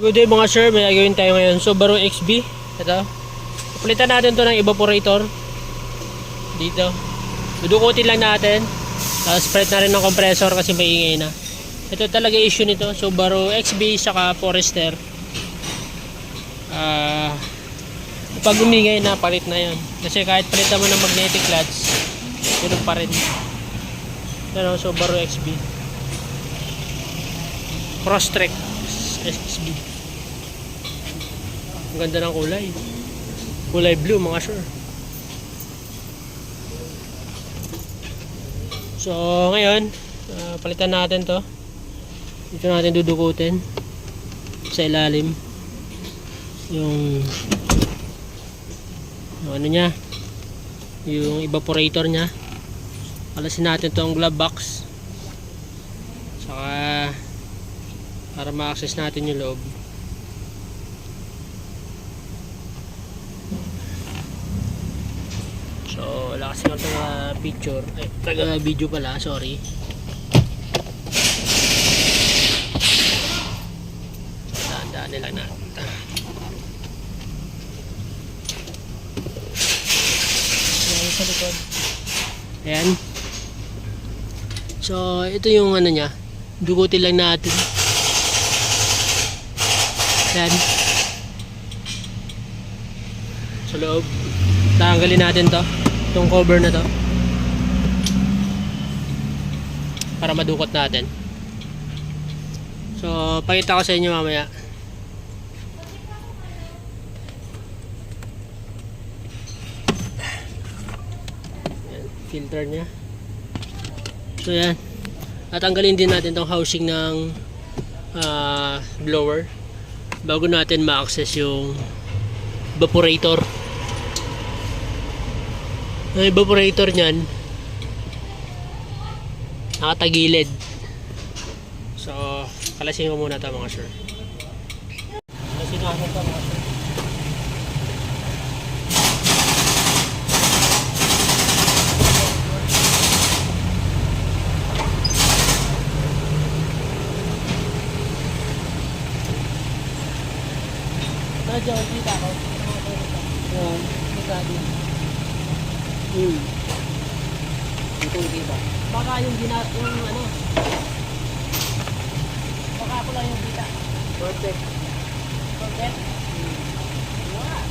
Good day mga sir, may gagawin tayo ngayon. Subaru XB. Ito. Palitan natin to ng evaporator. Dito. Dudukutin lang natin. Tapos spread na rin ng compressor kasi maingay na. Ito talaga issue nito. Subaru XB saka Forester. Ah... pag umingay na, palit na yon. Kasi kahit palitan mo ng magnetic clutch, ganun pa rin. Ano, Subaru XB. Crosstrek XB. Ang ganda ng kulay. Kulay blue mga sure. So, ngayon, ah, palitan natin to. Dito natin dudukutin sa ilalim yung yung ano niya yung evaporator niya alasin natin tong glove box saka para ma-access natin yung loob so kasi yung taga picture ay taga video pala sorry daan-daan nila natin Ayan sa likod. Ayan. So, ito yung ano niya. Dugutin lang natin. Ayan. Sa loob. Tanggalin natin to. Itong cover na to. Para madukot natin. So, pakita ko sa inyo mamaya. Filter niya. So yan. Tatanggalin din natin tong housing ng ah, blower bago natin ma-access yung evaporator. Ang evaporator niyan nakatagilid. So, kalasin ko muna ito mga sir. Kalasin natin ito mga sir. Medyo, kita ko. Yan, magkadi. Hmm. Ito kita. Baka yung gina, yung ano. Baka ako lang yung kita. Perfect. Perfect? Yeah.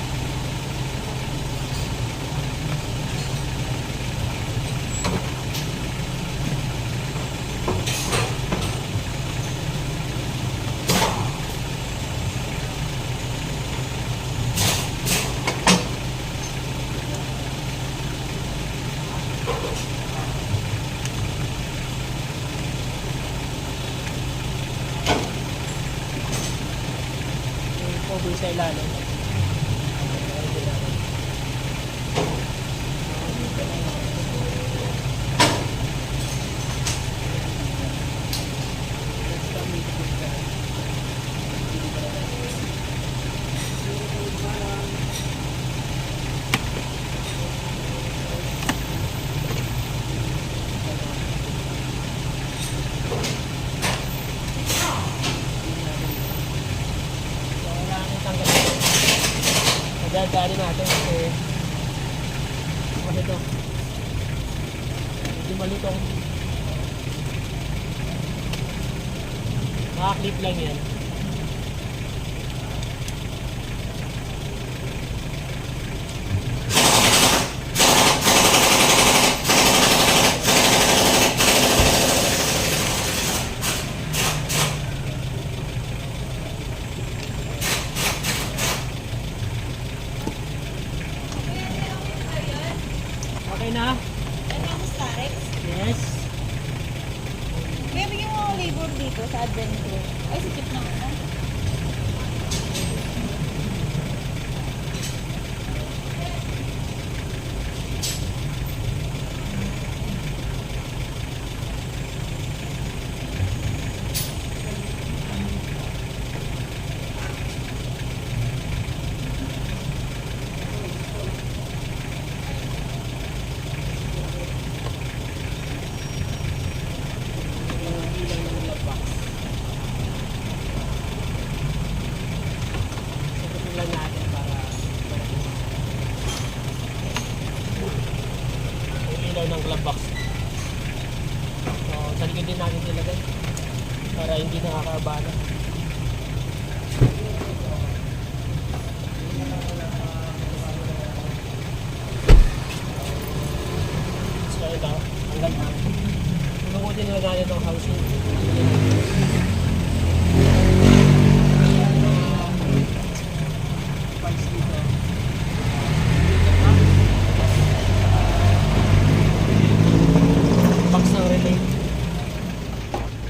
Cover sa ilalim.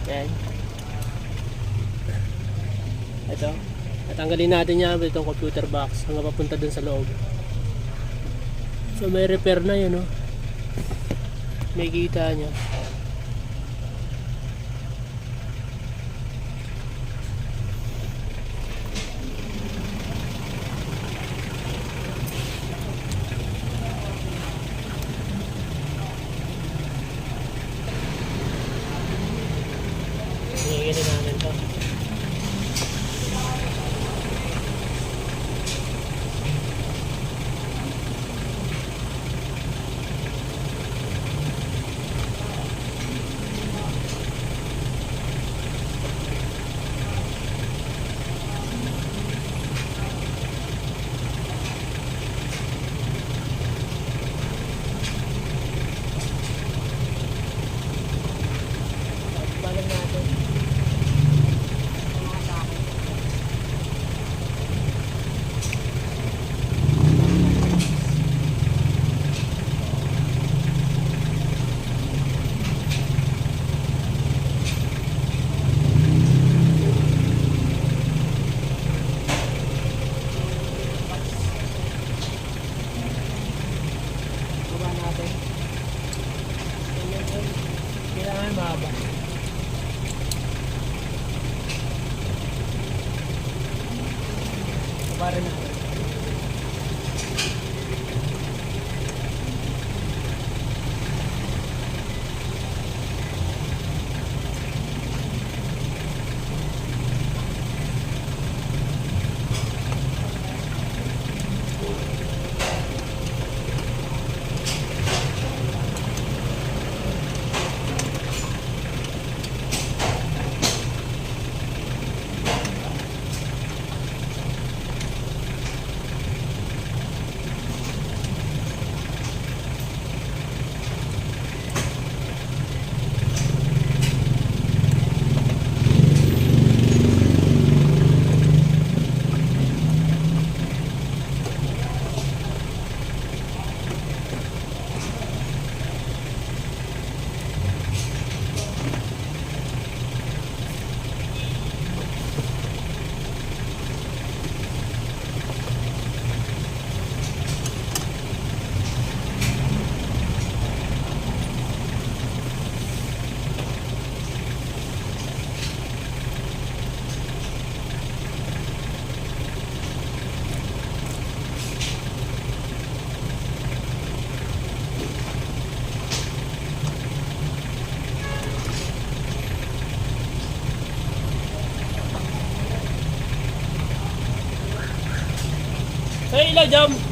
Yan. Ito. Tatanggalin natin yan itong computer box hanggang papunta dun sa loob. So may repair na yun, no? May kita niya.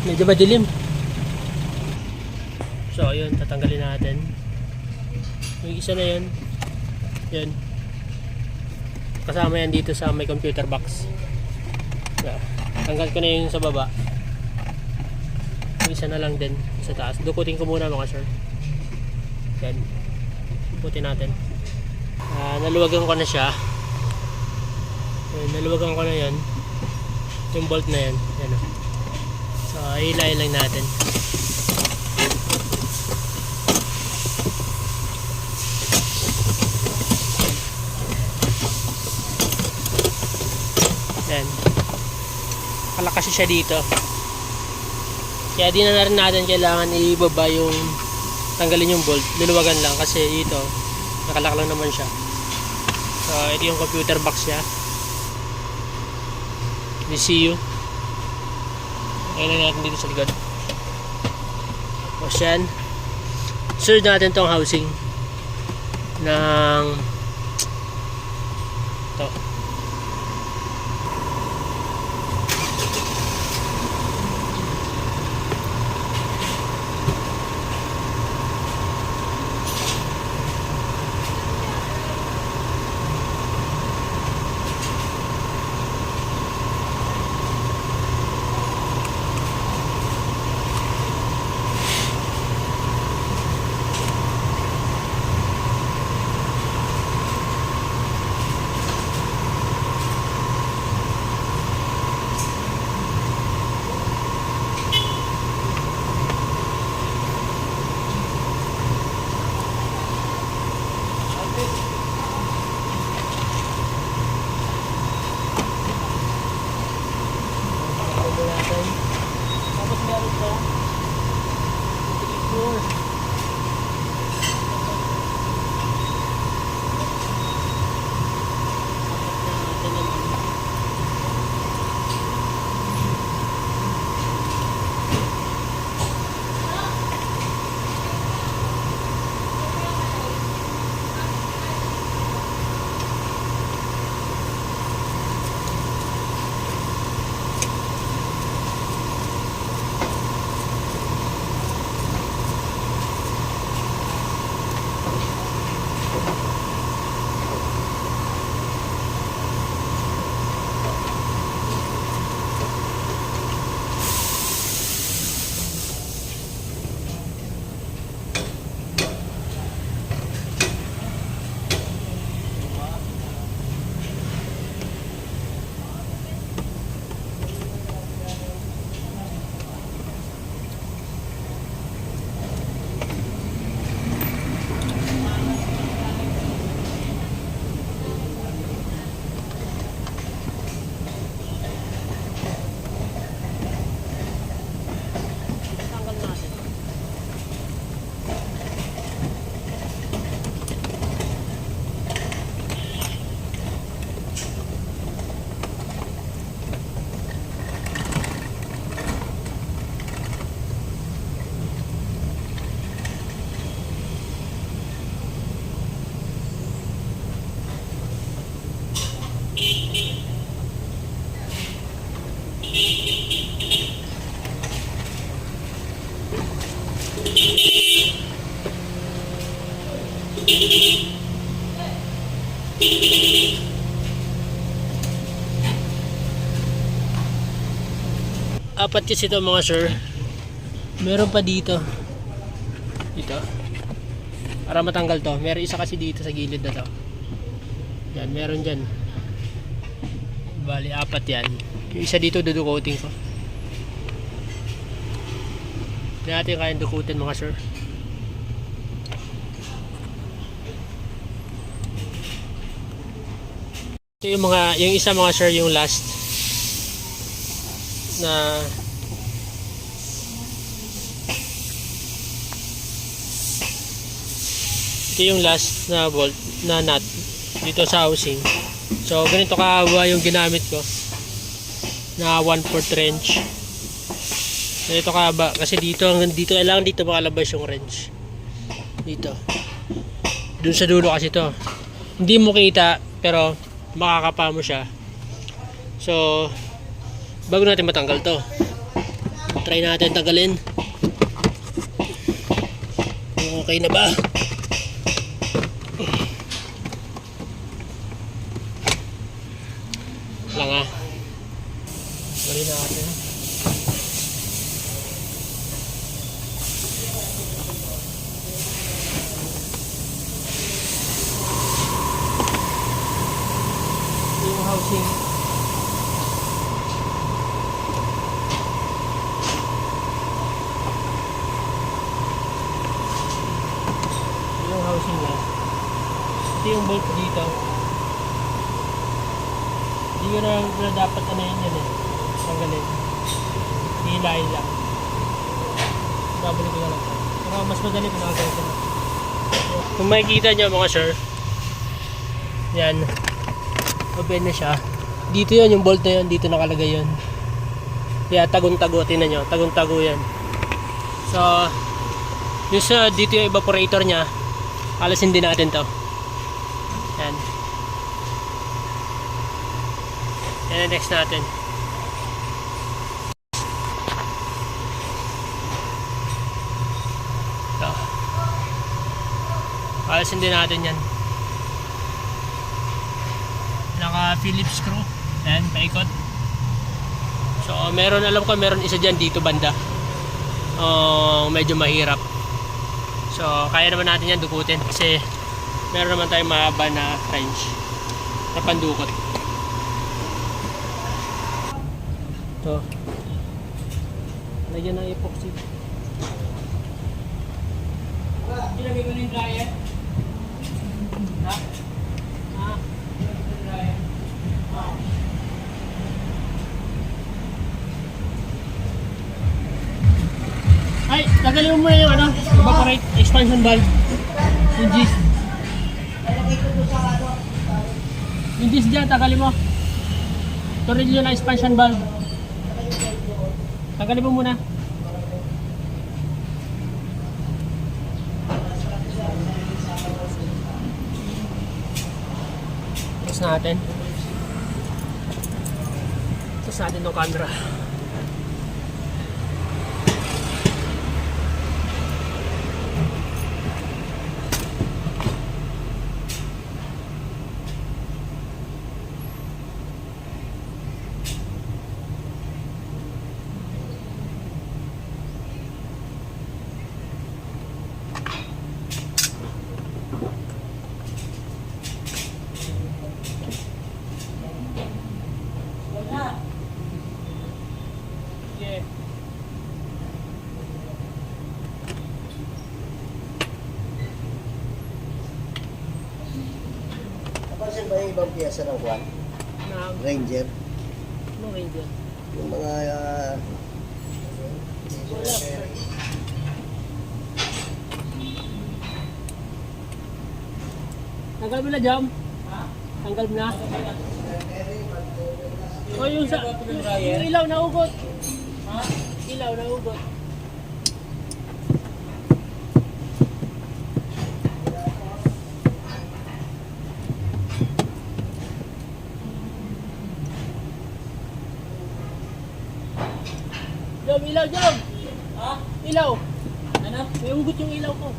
Medyo madilim. So, ayun, tatanggalin natin. Yung isa na yun. Yun. Kasama yan dito sa may computer box. So, tanggal ko na yung sa baba. Yung isa na lang din sa taas. Dukutin ko muna mga sir. Yan. Dukutin natin. Ah, naluwagan ko na siya. Ayun, naluwagan ko na yan. Yung bolt na yan. Yan o. So, hilahin lang natin. Yan. Kala kasi siya dito. Kaya di na rin natin kailangan ibaba yung tanggalin yung bolt. Luluwagan lang kasi dito nakalak lang naman siya. So, ito yung computer box niya. DCU. Ayan lang natin dito sa likod. Tapos yan. Sunod natin tong housing ng to. Apat kasi ito mga sir. Meron pa dito. Dito. Para matanggal to. Meron isa kasi dito sa gilid na to. Yan, meron dyan. Bali, apat yan. Yung isa dito dudukotin ko. Hindi natin kayang dukutin mga sir. Ito yung mga, yung isa mga sir, yung last na. Ito yung last na bolt na nut dito sa housing. So ganito kahaba yung ginamit ko na 1 4 wrench. Ganito kahaba kasi dito hanggang dito kailangan dito makalabas yung wrench. Dito. Dun sa dulo kasi to. Hindi mo kita pero makakapa mo siya. So bago natin matanggal to. Try natin tanggalin okay na ba? Lang ah bali natin yung housing yung housing niya. Ito yung bolt dito. Hindi ko na, na dapat ano yun yan eh. Tanggalin. Hilahin lang. Babalik ko na lang. Pero mas madali kung nakagawin ko na. Kung makikita nyo mga sir, yan, open na siya. Dito yon yung bolt na yun, dito nakalagay yun. Kaya tagong-tago, tinan nyo, tagong-tago yan. So, yung sa dito yung evaporator niya, alisin din natin to. Yan. Yan next natin. Alisin din natin yan. Naka Phillips screw. Yan, paikot. So, meron, alam ko, meron isa dyan dito banda. Oh, medyo mahirap. So, kaya naman natin yan dukutin kasi meron naman tayong mahaba na French na pandukot. Ito. Lagyan ng epoxy. Ilagay ko na yung dryer. Ha? Ha? Dryer. Ah. Ay, tagalin mo muna yung ano, evaporate expansion valve. Yung G's. Yung G's dyan, tagalin mo. Tornilyo na expansion valve. Tagalin mo muna. Tapos natin. Tapos natin ng camera. Napansin ba yung ibang piyesa ng Kwan? Na, Ranger? ano rin dyan? Yung mga... ah, Tanggal mo na jam? Tanggal mo na? O yung sa... Yung, yung ilaw na ugot. Ha? Ilaw na ugot. Jom, ilaw, Jom! Ha? Ilaw! Ano? May ugot yung ilaw ko.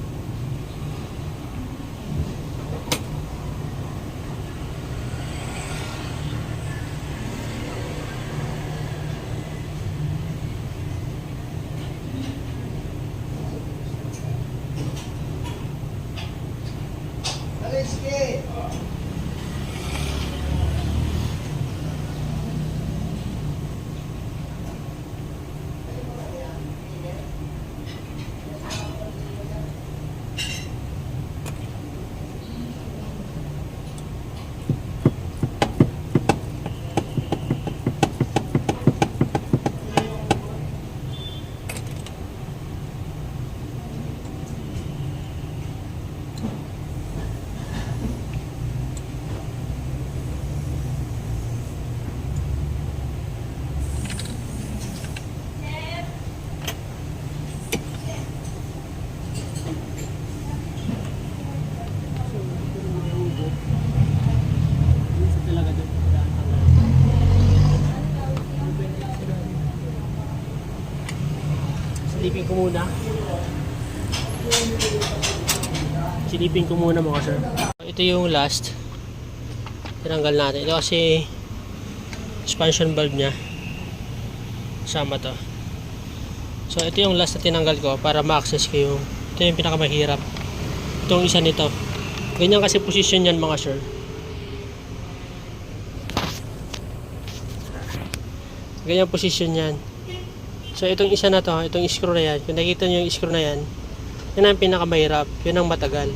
Rizky! Silipin ko muna. Silipin ko muna mga sir. Ito yung last. Tinanggal natin. Ito kasi expansion valve niya. Sama to. So ito yung last na tinanggal ko para ma-access ko yung ito yung pinakamahirap. Itong isa nito. Ganyan kasi position yan mga sir. Ganyan position yan. So itong isa na to, itong screw na yan, kung nakita nyo yung screw na yan, yan ang pinakamahirap, yun ang matagal.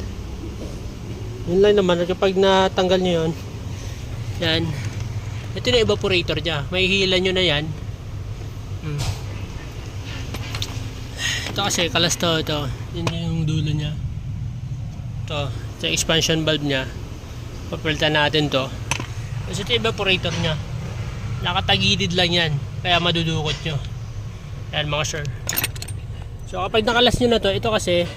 Yun lang naman, kapag natanggal nyo yun, yan, ito na evaporator niya, may hila nyo na yan. Hmm. Ito kasi, kalas to, ito, yun yung dulo niya. Ito, ito yung expansion valve niya. Papalitan natin to. Kasi ito evaporator niya. Nakatagilid lang yan, kaya madudukot nyo. Yan mga sir. So kapag nakalas nyo na to, ito kasi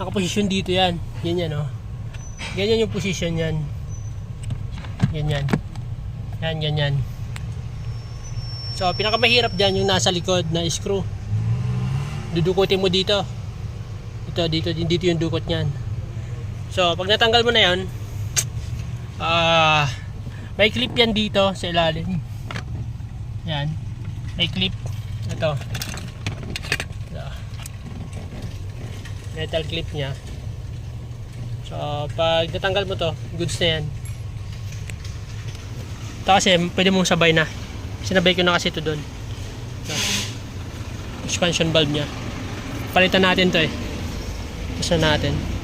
nakaposisyon dito yan. Yan yan oh. Ganyan yung position yan. Ganyan. Yan, ganyan. So pinakamahirap dyan yung nasa likod na screw. Dudukutin mo dito. Ito, dito, dito yung dukot niyan. So pag natanggal mo na yan, ah may clip yan dito sa ilalim. Yan. May clip. Ito. Ito. Metal clip niya. So, pag natanggal mo to, goods na yan. Ito kasi, pwede mong sabay na. Sinabay ko na kasi ito doon. Ito. Expansion valve niya. Palitan natin to eh. Na natin.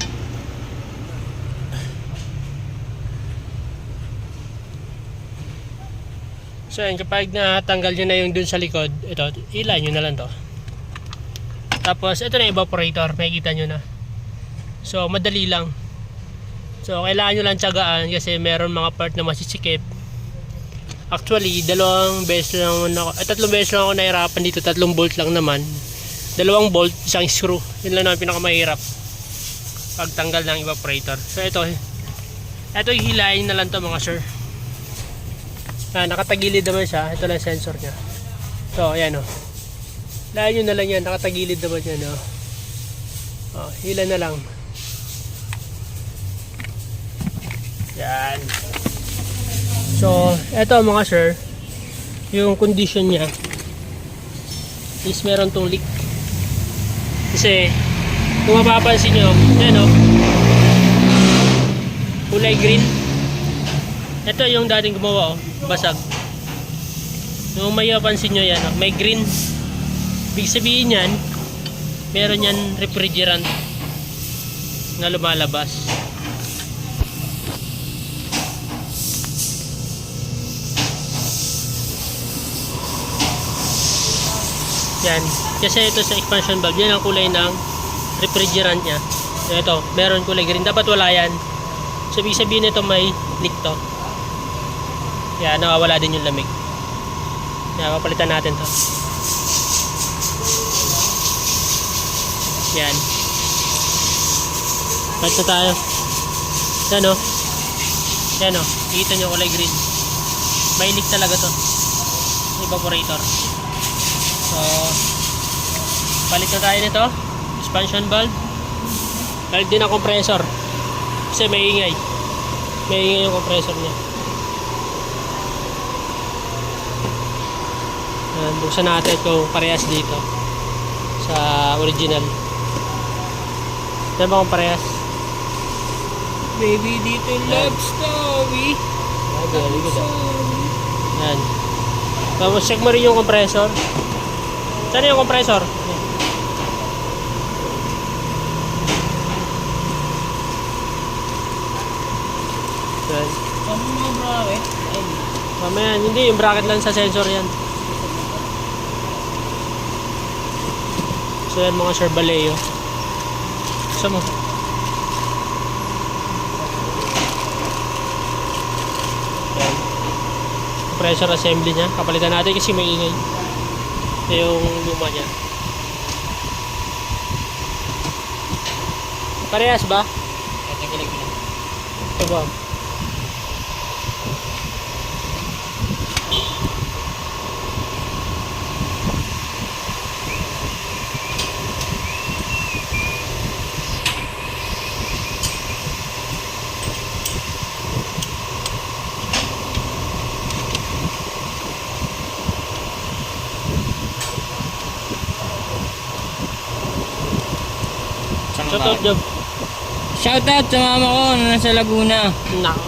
So yun, kapag natanggal nyo na yung dun sa likod, ito, ilan nyo na lang to. Tapos, ito na yung evaporator, makikita nyo na. So, madali lang. So, kailangan nyo lang tiyagaan kasi meron mga part na masisikip. Actually, dalawang beses lang ako, eh, tatlong beses lang ako nahirapan dito, tatlong bolt lang naman. Dalawang bolt, isang screw. Yun lang naman pinakamahirap. Pagtanggal ng evaporator. So, ito, ito hilahin na lang to mga sir. Ah, nakatagilid naman siya. Ito lang sensor niya. So, ayan. Oh. Lahan nyo na lang yan. Nakatagilid naman yan o. Oh, hila na lang. Yan. So, eto mga sir. Yung condition niya is meron tong leak. Kasi, kung mapapansin nyo, yan o. Kulay green. Ito yung dating gumawa oh, basag. Yung may mapansin nyo yan, oh, may green. Big sabihin yan, meron yan refrigerant na lumalabas. Yan. Kasi ito sa expansion valve, yan ang kulay ng refrigerant niya. Ito, meron kulay green. Dapat wala yan. So, ibig sabihin nito may leak to. Yan, nawawala din yung lamig. Yan, papalitan natin to. Yan. Palit na tayo. Yan o. Yan o. Kita nyo kulay green. Leak talaga to. Evaporator. So, palit na tayo nito. Expansion valve. Palit din ang compressor. Kasi may ingay. May ingay yung compressor niya. Yan, buksan natin kung parehas dito sa original. Yan ba kung parehas? Baby dito love story. Ah, very good. ah. Yan. Tapos check mo rin yung compressor. Saan yung compressor? Yan. Ano mga bracket? Ay, Mamaya, hindi, yung bracket lang sa sensor yan. So yan mga Sir Baleo. Gusto mo? Yan. Compressor assembly niya. Kapalitan natin kasi may ingay. Ito yung luma niya. Parehas ba? Ito ba? Shout out job. Shoutout sa mama ko na nasa Laguna. Nako.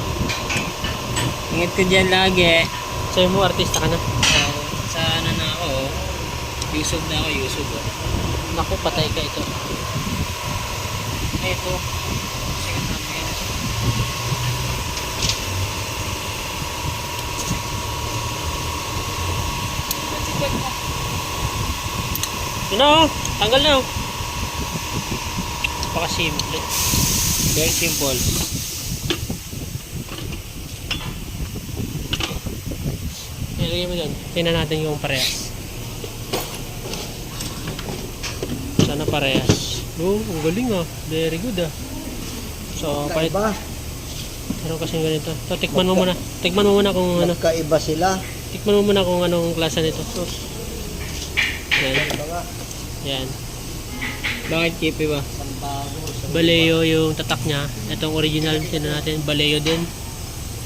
Ingat ka dyan lagi. Sa'yo mo, artista ka na. Oh, sa ano na ako. Yusuf na ako, Yusuf. Oh. Naku, patay ka ito. Ito. Yun na oh. Tanggal na oh. Napaka-simple. Very simple. Ilagay mo dyan. Tingnan natin yung parehas. Sana parehas. Oh, ang galing ah. Very good ah. So, palit. Meron kasing ganito. So, tikman mo muna. Tikman mo muna kung ano. Nagkaiba sila. Tikman mo muna kung anong klase nito. Yan. Iba nga. Yan. Bakit kipi ba? Baleo yung tatak niya. Itong original tingnan natin, Baleo din.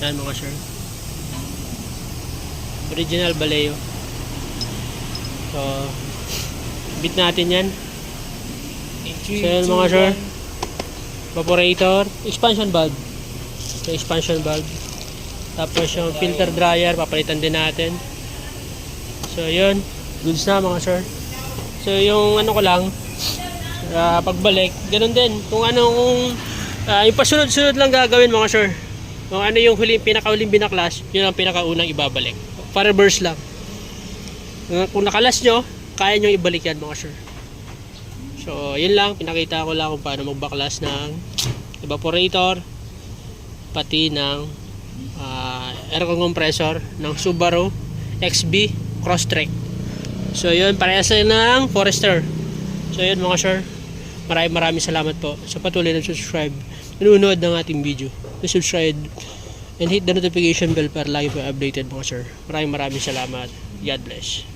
Yan mga sir. Original Baleo. So, bit natin yan. So yan mga sir. Evaporator, expansion valve. Yung expansion valve. Tapos yung filter dryer, papalitan din natin. So yun, goods na mga sir. So yung ano ko lang, ah, pagbalik, ganun din. Kung ano kung ah, yung pasunod-sunod lang gagawin mga sir. Kung ano yung huli, pinakauling binaklas, yun ang pinakaunang ibabalik. Para reverse lang. Ah, kung nakalas nyo, kaya nyo ibalik yan mga sir. So, yun lang. Pinakita ko lang kung paano magbaklas ng evaporator, pati ng ah, aircon compressor ng Subaru XB Crosstrek. So, yun. Parehas ng Forester. So, yun mga sir. Maraming maraming salamat po sa patuloy na subscribe nanonood ng ating video. Na subscribe and hit the notification bell para lagi po updated mga sir. Maraming maraming salamat. God bless.